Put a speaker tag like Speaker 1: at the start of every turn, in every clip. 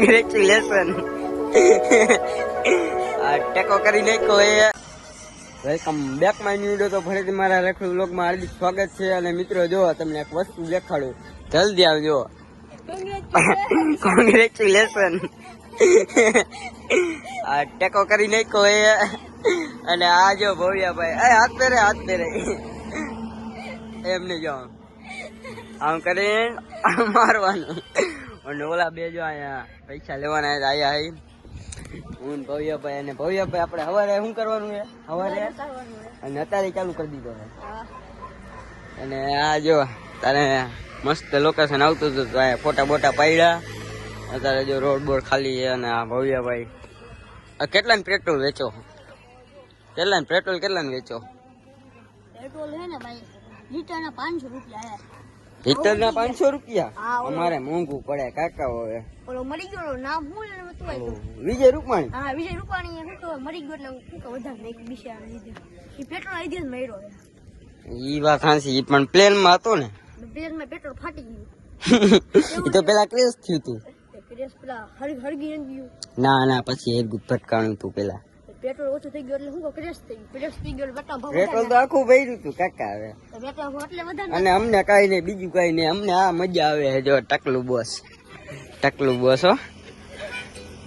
Speaker 1: Congratulation ટેકો કરી નાખ્યો એ. વેલકમ બેક માય ન્યુ તો ફરીથી મારા રખડું વ્લોગમાં હાર્દિક સ્વાગત છે. અને મિત્રો, જો, તમને એક વસ્તુ દેખાડું. જલ્દી આવજો. કોંગ્રેચ્યુલેશન ટેકો કરી નાખ્યો એ. અને આ જો ભવ્યાભાઈ. એ, હાથ પહેરે હાથ પહેરે. એમને જો. આમ કરીને મારવાનું. અને ઓલા બે જો અહીંયા પૈસા લેવાના આયા હઈ હું ભવ્યભાઈ અને ભવ્યભાઈ આપણે હવારે શું કરવાનું છે? હવારે? અને અત્યારે ચાલુ કરી દીધો છે. અને આ જો તારે મસ્ત લોકેશન આવતું હતું તો ફોટા બોટા પાડ્યા. અત્યારે જો રોડ બોર્ડ ખાલી છે અને આ ભવ્યભાઈ આ કેટલાને પેટ્રોલ વેચો? કેટલાને પેટ્રોલ કેટલાને વેચો?
Speaker 2: પેટ્રોલ છે ને ભાઈ લીટર પાંચસો રૂપિયા હે
Speaker 1: લીટર ના પાંચસો રૂપિયા?
Speaker 2: હા.
Speaker 1: અમારે મોંઘું પડે કાકા હવે.
Speaker 2: ઓલો મરી ગયો નામ હું.
Speaker 1: વિજય રૂપાણી?
Speaker 2: હા વિજય રૂપાણી એ શું મરી ગયો એટલે વધારે નાખ્યું બિચારાને લીધે. એ પેટ્રોલ લીધે જ મર્યો
Speaker 1: ઈ વાત હાંસી ઈ પણ પ્લેનમાં હતો ને.
Speaker 2: પ્લેનમાં પેટ્રોલ ફાટી ગયું.
Speaker 1: ઈ તો પેલા ક્રેશ થયું તું.
Speaker 2: ક્રેશ પેલા હરગ હરગી ગયું.
Speaker 1: ના ના પછી એક ભટકાણું તું પેલા.
Speaker 2: પેટ્રોલ ઓછું થઈ ગયું એટલે હું ક્રેશ થઈ ગયું ક્રેશ થઈ ગયું એટલે પેટ્રોલ ભાવ
Speaker 1: પેટ્રોલ તો આખું ભર્યું તું કાકા હવે.
Speaker 2: પેટ્રોલ ભાવ એટલે વધારે
Speaker 1: અને અમને કઈ નહીં બીજું કઈ નહીં. અમને આ મજા આવે છે જો ટકલું બોસ. ટકલું બોસ હો.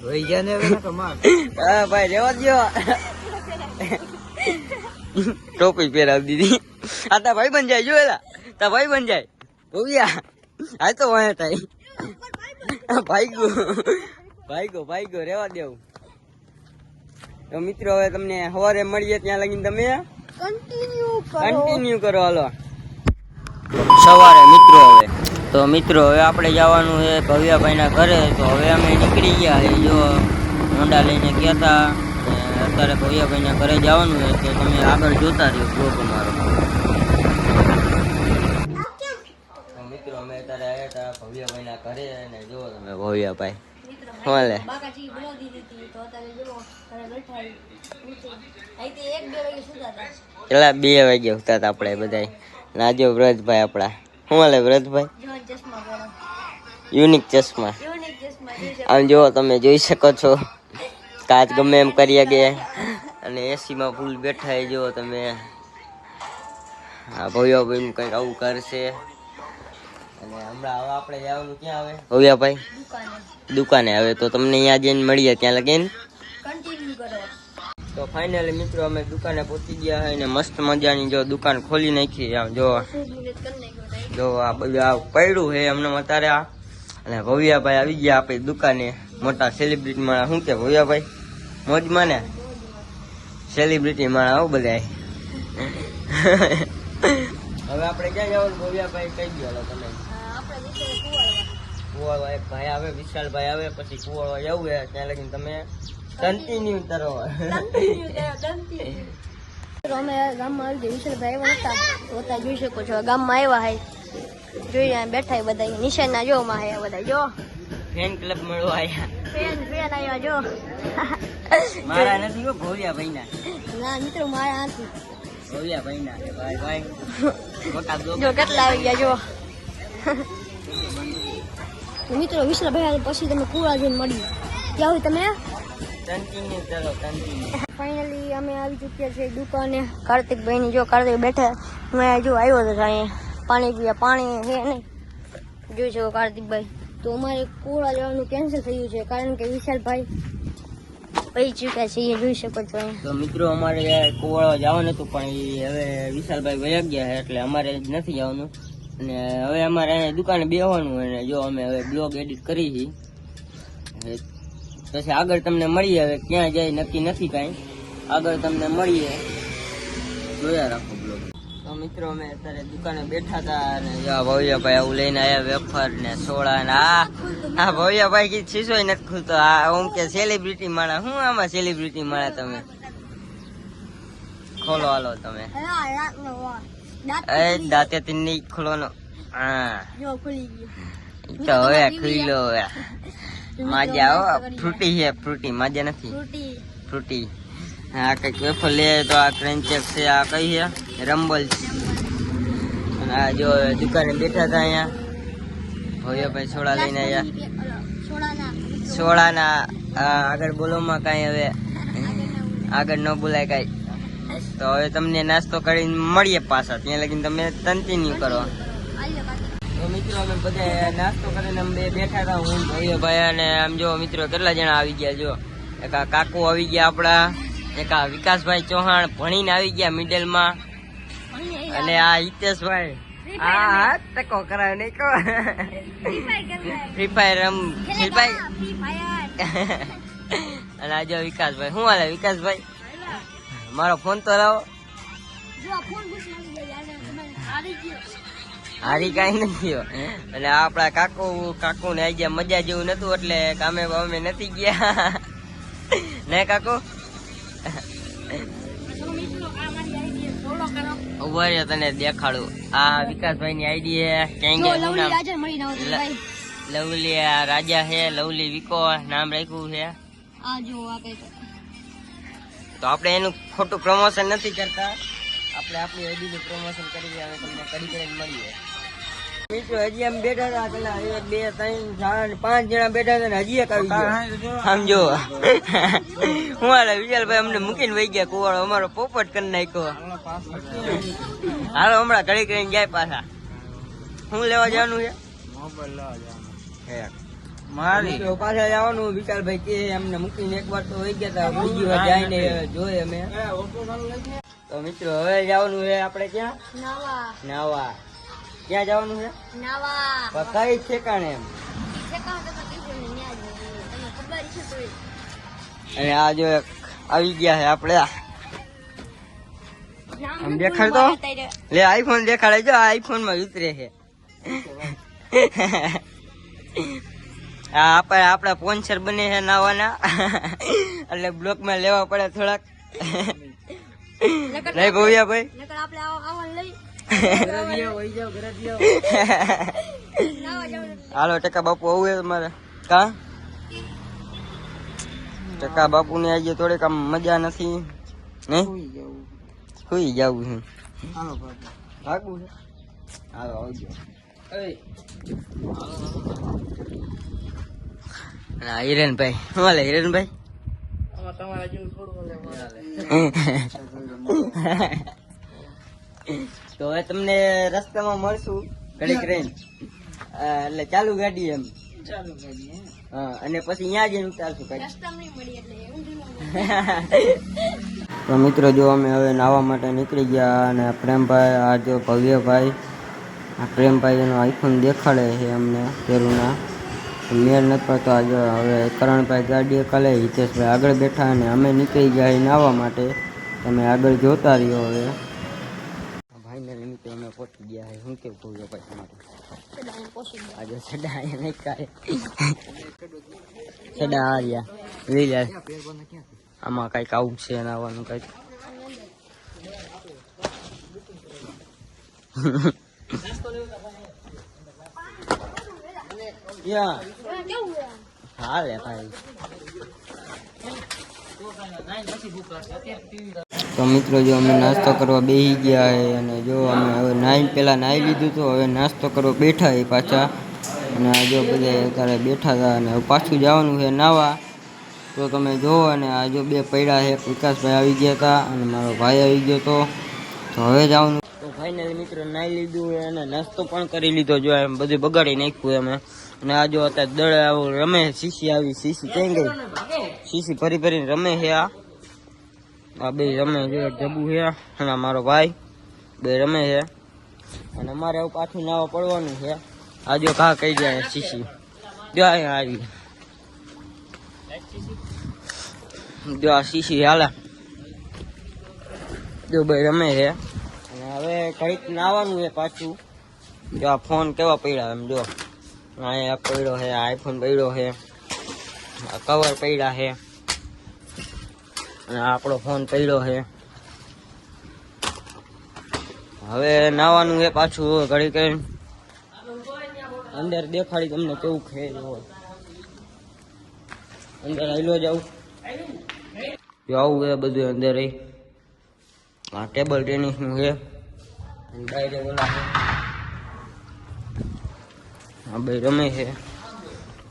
Speaker 3: ભાઈ ગયા ને હવે તો માર.
Speaker 1: હા ભાઈ રેવા દો ટોપી પહેરાવી દીધી. આ તા ભાઈ બન જાય જોયેલા તા ભાઈ બન જાય. ભવ્યા આ તો વાય થાય. ભાઈ ગયો ભાઈ ગયો ભાઈ ગયો રેવા દેવું તો મિત્રો હવે તમને સવારે મળીએ ત્યાં લગીને તમે?
Speaker 2: કન્ટિન્યુ કરો.
Speaker 1: કન્ટિન્યુ કરો હાલો. સવારે મિત્રો હવે. તો મિત્રો હવે આપણે જવાનું છે ભવ્યાભાઈના ઘરે. તો હવે અમે નીકળી ગયા. એ જો મોંડા લઈને ગયા હતા અત્યારે ભવ્યાભાઈના ઘરે જવાનું છે. તો તમે આગળ જોતા રહ્યો બ્લોગ અમારો. મિત્રો અમે અત્યારે આવ્યા હતા ભવ્યાભાઈના ઘરે. અને જો તમે ભવ્યાભાઈ. હોલે.
Speaker 2: બાકાજી બનાવી દીધી તો અત્યારે જો ઘરે બેઠા નીચે એક બે વાગે સુતા હતા.
Speaker 1: બે વાગે હતા આપણે બધા નાજો વ્રતભાઈ આપણા. શું હાલે વ્રતભાઈ?
Speaker 2: જોન ચશ્મા પહેરો
Speaker 1: યુનિક ચશ્મા.
Speaker 2: યુનિક ચશ્મા
Speaker 1: આમ જો તમે જોઈ શકો છો. કાચ ગમે એમ કરીએ કે અને એસીમાં ફૂલ બેઠા જુઓ જો તમે. હા ભાઈઓ ભાઈ કંઈક આવું કરશે. અને હમણાં હવે આપણે જવાનું ક્યાં આવે ભવ્યાભાઈ
Speaker 2: દુકાને.
Speaker 1: દુકાને આવે તો તમને અહીંયા જઈને મળીએ ત્યાં લગીને.
Speaker 2: કન્ટિન્યુ કરો.
Speaker 1: તો ફાઇનલી મિત્રો અમે દુકાને પહોંચી ગયા અને મસ્ત મજાની જો દુકાન ખોલી નાખી આમ જો. આ બધું આ પડ્યું છે અમને અત્યારે આ. અને ભવ્યાભાઈ આવી ગયા આપણી દુકાને. મોટા સેલિબ્રિટી માણા. શું કે ભવ્યાભાઈ? મોજમાં ને? સેલિબ્રિટી માણા આવું બધા હવે આપણે ક્યાં જવાનું? ભવ્યાભાઈ કઈ ગયો તમે. કુવાળો એક ભાઈ આવે વિશાલભાઈ આવે પછી કુવાળો જવું હે ત્યાં લગીને તમે કન્ટિન્યુ કરો.
Speaker 2: અમે ગામમાં આવી ગયા વિશાલભાઈ આવ્યા હતા હોતા જોઈ શકો છો ગામમાં આવ્યા હે. જોઈ અહીંયા બેઠા હે બધા નિશાનના જો માં હે બધા જો.
Speaker 1: ફેન ક્લબ મળો આયા.
Speaker 2: ફેન ફેન આયા જો.
Speaker 1: મારા નથી હો ભવ્યાભાઈ ના
Speaker 2: ના મિત્રો મારા હાથી
Speaker 1: ભવ્યાભાઈ ના ભાઈ ભાઈ મોટા
Speaker 2: જો કેટલા આવી ગયા જો. મિત્રો વિશાલભાઈ પછી તમે કુવા જઈને મળી ત્યાં હોય તમે ફાઇનલી અમે આવી ચૂક્યા છીએ દુકાને. કાર્તિકભાઈની જો કાર્તિક બેઠા મેં જો આવ્યો હતો અહીંયા પાણી પીવા પાણી છે નહીં. જોઈ શકો કાર્તિકભાઈ તો અમારે કોળા લેવાનું કેન્સલ થયું છે કારણ કે વિશાલભાઈ પહી ચૂક્યા છે એ જોઈ શકો છો
Speaker 1: તો મિત્રો અમારે કુવાળો જવાનું હતું પણ હવે વિશાલભાઈ વયા ગયા છે એટલે અમારે નથી જવાનું. અને હવે અમારે દુકાને બેહવાનું અને જો અમે હવે બ્લોગ એડિટ કરી છે પછી આગળ તમને મળીએ, હવે ક્યાં જાય નક્કી નથી કાંઈ. આગળ તમને મળીએ. જોયા રાખો બ્લોગ. તો મિત્રો અમે અત્યારે દુકાને બેઠા હતા અને ભવ્યાભાઈ આવું લઈને આવ્યા વેફર ને સોડા ને આ આ ભવ્યાભાઈ કી શીશો નથી ખુલતો. આ ઓમ કે સેલિબ્રિટી માણા શું આમાં સેલિબ્રિટી માણા તમે? ખોલો હાલો તમે. એ દાંતે તીન ખોલવાનો હા
Speaker 2: જો ખુલી ગયું
Speaker 1: તો હવે ખુલ્લો હવે માજા હો ફ્રૂટી છે ફ્રૂટી માજા નથી
Speaker 2: ફ્રૂટી
Speaker 1: ફ્રૂટી આ કંઈક વેફર લે તો આ ક્રંચેક છે આ કઈ છે રંબલ છે અને આ જો દુકાને બેઠા હતા અહીંયા ભવ્યભાઈ સોડા લઈને આવ્યા
Speaker 2: સોડાના
Speaker 1: આગળ બોલોમાં કાંઈ હવે આગળ ન બોલાય કાંઈ તો હવે તમને નાસ્તો કરીને મળીએ પાછા. ત્યાં લગીને તમે કન્ટિન્યુ કરો. તો મિત્રો અમે બધા નાસ્તો કરીને અમે બેઠા હતા હું ભવ્યભાઈ અને આમ જો મિત્રો કેટલા જણા આવી ગયા જો. એક આ કાકુ આવી ગયા આપણા એક આ વિકાસભાઈ ચૌહાણ ભણીને આવી ગયા મિડલમાં અને આ હિતેશભાઈ. આ તકો કરાવે નહીં કહો. ફ્રી ફાયર રમ ફ્રી ફાયર અને આજે વિકાસભાઈ શું હાલે વિકાસભાઈ? મારો ફોન તો લાવો. હારી કાંઈ નથી થયો અને આપણા કાકુ કાકુ ને આઈ ગયા મજા જેવું નતું એટલે કામે બામે નથી ગયા. ને કાકુ? ઊભા રહ્યો તને દેખાડું. આ વિકાસભાઈ ની આઈડી હે ક્યાં ગયા? શું નામ લવલી આ રાજા હે લવલી વિકો નામ રાખ્યું છે તો આપણે એનું ખોટું પ્રમોશન નથી કરતા. આપણે આપણી હજીનું પ્રમોશન કરી હવે તમને કરી કરીને મળીએ. મિત્રો હજી એમ બેઠા હતા પેલા એક બે ત્રણ ચાર પાંચ જણા બેઠા હતા હજી એક આવી ગયો. સમજો હું હાલે વિશાલભાઈ અમને મૂકીને વહી ગયા કુવાડો અમારો પોપટ કરી નાખ્યો. હાલો હમણાં ઘડી કરીને જાય પાછા. શું લેવા જવાનું છે? હે.
Speaker 3: મારી.
Speaker 1: મિત્રો પાછા જવાનું વિશાલભાઈ કે અમને મૂકીને એક વાર તો વહી ગયા હતા બીજી વાર જઈને જોઈએ અમે. તો મિત્રો હવે જવાનું છે આપણે ક્યાં? નાવા. ક્યાં જવાનું છે? કઈ ઠેકાણે એમ? અને આ જો આવી ગયા છે આપણે આ. આમ દેખાડ લે આઈફોન દેખાડે જો આઈફોનમાં ઉતરે છે. આપણે આપણા સ્પોન્સર બને છે નાવાના. એટલે બ્લોકમાં લેવા પડે થોડાક. નહીં ભવ્યા ભાઈ? હાલો ટકા બાપુ આવું હે તમારે. કા? ટકા બાપુ ને આજે થોડીક આમ મજા નથી. નહીં સુઈ જવું છે.
Speaker 3: હાલો બાપુ.
Speaker 1: ભાગવું છે? હાલો આવજો. ના હિરેનભાઈ. શું હાલે હિરેનભાઈ. તો હવે તમને રસ્તામાં મળશું ઘડીક રહીને. એટલે ચાલુ ગાડી એમ.
Speaker 3: ચાલુ
Speaker 1: હા. અને પછી ત્યાં જઈને ઉતારશું કઈ તો મિત્રો જો અમે હવે નાવા માટે નીકળી ગયા અને પ્રેમભાઈ આ જો ભવ્યભાઈ આ પ્રેમભાઈ એનો આઈફોન દેખાડે છે અમને પેરુના મેળ નથી પડતો. આજે હવે કરણભાઈ ગાડીએ કાલે હિતેશભાઈ આગળ બેઠા અને અમે નીકળી ગયા નાવા માટે. તમે આગળ જોતા રહ્યો હવે. ભાઈને નિમિત્તે અમે પહોંચી ગયા છે શું કેવું ભવ્યભાઈ તમારે? આજે સડા અહીંયા નહીં કાંઈ સડા હાર્યા લઈ જાય આમાં કાંઈક આવું છે નાવાનું કંઈક. યા હાલે ભાઈ. તો મિત્રો જો અમે નાસ્તો કરવા બેસી ગયા છે અને જો અમે હવે નાઈ પેલા નાહી લીધું તો હવે નાસ્તો કરવા બેઠા એ પાછા. અને જો બધા અત્યારે બેઠા હતા અને પાછું જવાનું છે નાવા. તો તમે જુઓ અને આ જો બે પૈડા છે વિકાસભાઈ આવી ગયા હતા અને મારો ભાઈ આવી ગયો હતો તો હવે જવાનું. તો ફાઇનલી મિત્રો નાહી લીધું અને નાસ્તો પણ કરી લીધો જો એમ બધું બગાડી નાખ્યું અમે. અને આ જો અત્યારે દળ આવું રમે, શીશી આવી, શીશી ક્યાં ગઈ. શીશી ફરી ફરીને રમે છે આ. આ બે રમે છે જબુ છે, અને મારો ભાઈ બે રમે છે. અને અમારે હવે પાછું નાવા પડવાનું છે. આ જો કા કઈ જાય શીશી. જો અહીંયા આવી. જો આ શીશી હાલે. જો ભાઈ રમે છે. અને હવે ઘડીક નાવાનું છે પાછું. જો આ ફોન કેવા પડ્યા એમ, જો. અહીંયા પડ્યો છે આઈફોન પડ્યો છે, આ કવર પડ્યા છે, અને આપણો ફોન પડ્યો છે. હવે નાવાનું એ પાછું ઘડી કઈ અંદર દેખાડી તમને કેવું ખે અંદર આવેલો જાઉં. જો આવું છે બધું અંદર એ. આ ટેબલ ટેનિસનું છે. ડાયરેક્ટ ઓલા આ ભાઈ, રમે છે.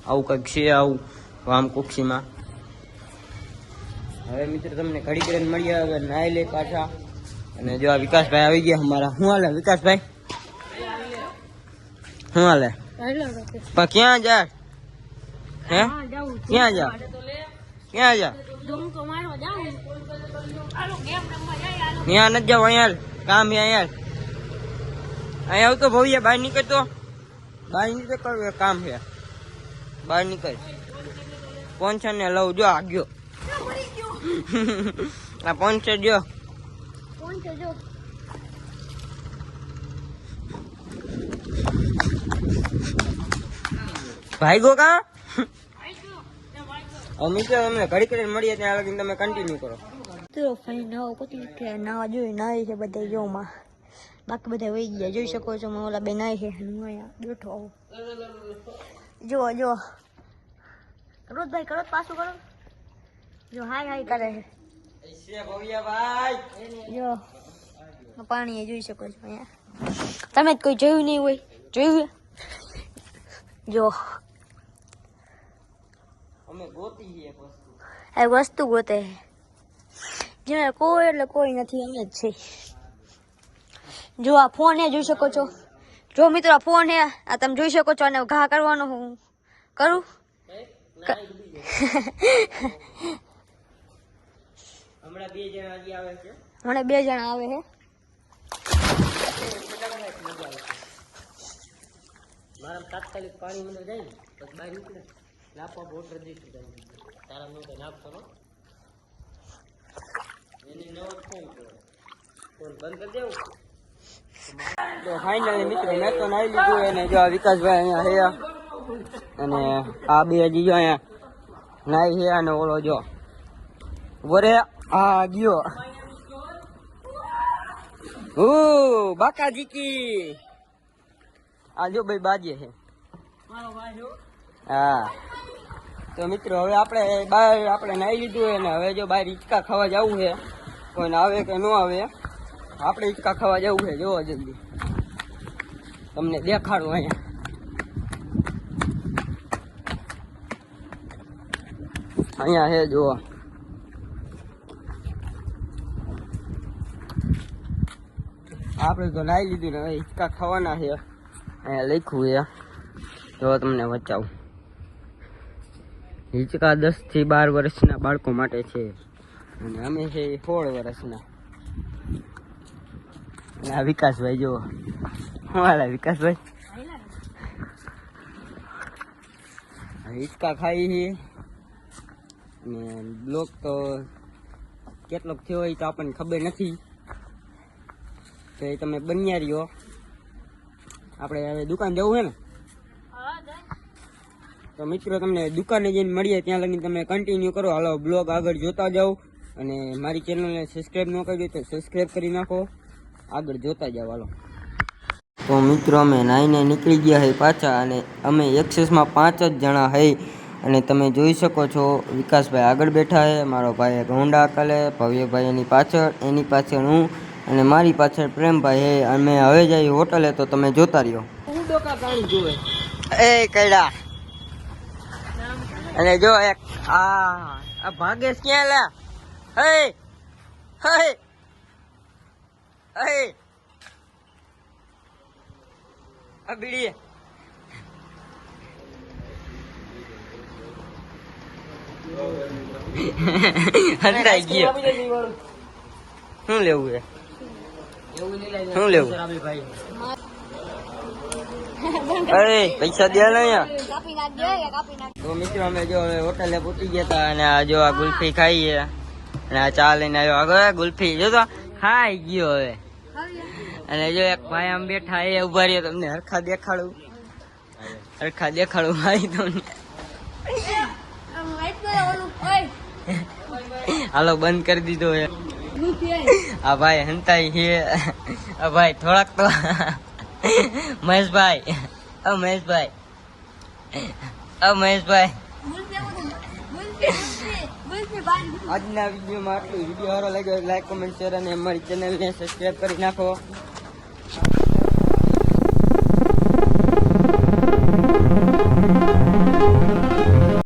Speaker 1: આવું કંઈક છે આવું, વામ કુક્ષીમાં. હવે મિત્ર, તમને ઘડી કરીને મળીએ હવે નાઈ લે પાછા. અને જો આ વિકાસભાઈ આવી ગયા અમારા. શું હાલે વિકાસભાઈ? શું હાલે? પણ ક્યાં જા? હે? ક્યાં જા? ક્યાં જા? ત્યાં નથી જાવ, અહીંયા કામ અહીંયા અહીંયા આવતો ભવ્ય, બહાર નીકળતો. બહાર નીકળે કરવું કામ છે. બહાર નીકળ પોન્સર ને લઉં જો આ ગયો. આ પોન્સર જો. ભાઈ ગો કા? અમે તો અમને ઘડી કરીને મળીએ ત્યાં લગીને તમે કન્ટિન્યુ કરો.
Speaker 2: તો ફાઈન નાવા કુતી કે નાવા જોઈ નાય છે બધા જોમાં. બાકી બધા વહી ગયા. જોઈ શકો છો મેં ઓલા બે નાય છે. હું અહીંયા બેઠો આવું. જો જુઓ. કરો ભાઈ કરો પાછું કરો. જો હાય હાય કરે છે. જો પાણી જોઈ શકો છો અહીંયા. તમે જ કોઈ જોયું નહીં હોય. જોયું? જો
Speaker 1: અમે ગોતી વસ્તુ.
Speaker 2: ગોતે જેને કોઈ એટલે કોઈ નથી અમે જ છે જો આ ફોન એ જોઈ શકો છો. જો મિત્રો આ ફોન એ આ તમે જોઈ શકો છો અને ઘા કરવાનો હું કરું.
Speaker 1: હમણાં બે જણા આવે છે.
Speaker 2: મને બે જણા આવે હે
Speaker 1: મારા તાત્કાલિક પાણી મને જાય ને બહાર નીકળે. લાપવા બોટ રજિસ્ટર કરી તારા નું તો નાપ કરો એની નવો ફોન કરો ફોન બંધ કરી દેવું. તો ફાઇનલી મિત્રો મેં તો નાઈ લીધું અને જો આ વિકાસભાઈ અહીંયા છે અને આ બે હજી અહીંયા નાઈ છે અને ઓલો જો વરે આ ગયો. ઓ બાકા જીકી. આ જો ભાઈ બાજે છે. હા. તો મિત્રો હવે આપણે બહાર આપણે નાઈ લીધું હોય ને હવે જો બહાર હિંચકા ખાવા જવું છે. કોઈને આવે કે ન આવે. આપણે હિંચકા ખાવા જવું છે, જોવો જલ્દી. તમને દેખાડું અહીંયા. અહીંયા છે, જુઓ. આપણે તો લાવી લીધું ને, હવે હિંચકા ખાવાના છે. અહીંયા લખ્યું છે. જો તમને બચાવું હિંચકા દસથી બાર વર્ષના બાળકો માટે છે. અને અમે છે સોળ વર્ષના. અને વિકાસભાઈ જુઓ હાલા વિકાસભાઈ હિચકા ખાઈ છે અને બ્લોક તો કેટલોક થયો હોય તો આપણને ખબર નથી તો એ તમે બન્યા રહ્યો આપણે હવે દુકાન જવું છે ને તો મિત્રો તમને દુકાને જઈને મળીએ ત્યાં લગી તમે કન્ટિન્યુ કરો હાલો બ્લોગ આગળ જોતા જાઓ અને મારી ચેનલને સબસ્ક્રાઈબ ન કરી તો સબસ્ક્રાઈબ કરી નાખો આગળ જોતા જાઓ હાલો. તો મિત્રો અમે નાઈને નીકળી ગયા હે પાછા અને અમે એક્સેસમાં પાંચ જ જણા હઈ અને તમે જોઈ શકો છો વિકાસભાઈ આગળ બેઠા હે મારો ભાઈ એક હોન્ડા કાલે ભવ્યભાઈ એની પાછળ એની પાછળ હું અને મારી પાછળ પ્રેમભાઈ હે. અમે હવે જઈ હોટલે તો તમે જોતા રહ્યો. એ કઈડા અને જો એક આ ભાગેશ ક્યાં લે? હે હે. હે આ બીડી ગયો. શું લેવું છે? શું લેવું? અરે પૈસા દે તો મિત્રો અમે જો હવે હોટલે પૂટી ગયા હતા અને આ જો આ ગુલ્ફી ખાઈએ. અને આ ચા લઈને આવ્યો. આગળ ગુલ્ફી. જો તો ખાઈ ગયો હવે. અને જો એક ભાઈ આમ બેઠા એ ઊભા રહ્યો તમને હરખા દેખાડું. હરખા દેખાડું ભાઈ તમને. હાલો, બંધ કરી દીધો એ. આ ભાઈ હંતાઈ છે. આ ભાઈ થોડાક તો. મહેશભાઈ. અ મહેશભાઈ. અ મહેશભાઈ. આજના વિડીયોમાં આટલું વીડિયો સારો લાગ્યો લાઈક કોમેન્ટ શેર અને અમારી ચેનલને સબસ્ક્રાઈબ કરી નાખો Thank you.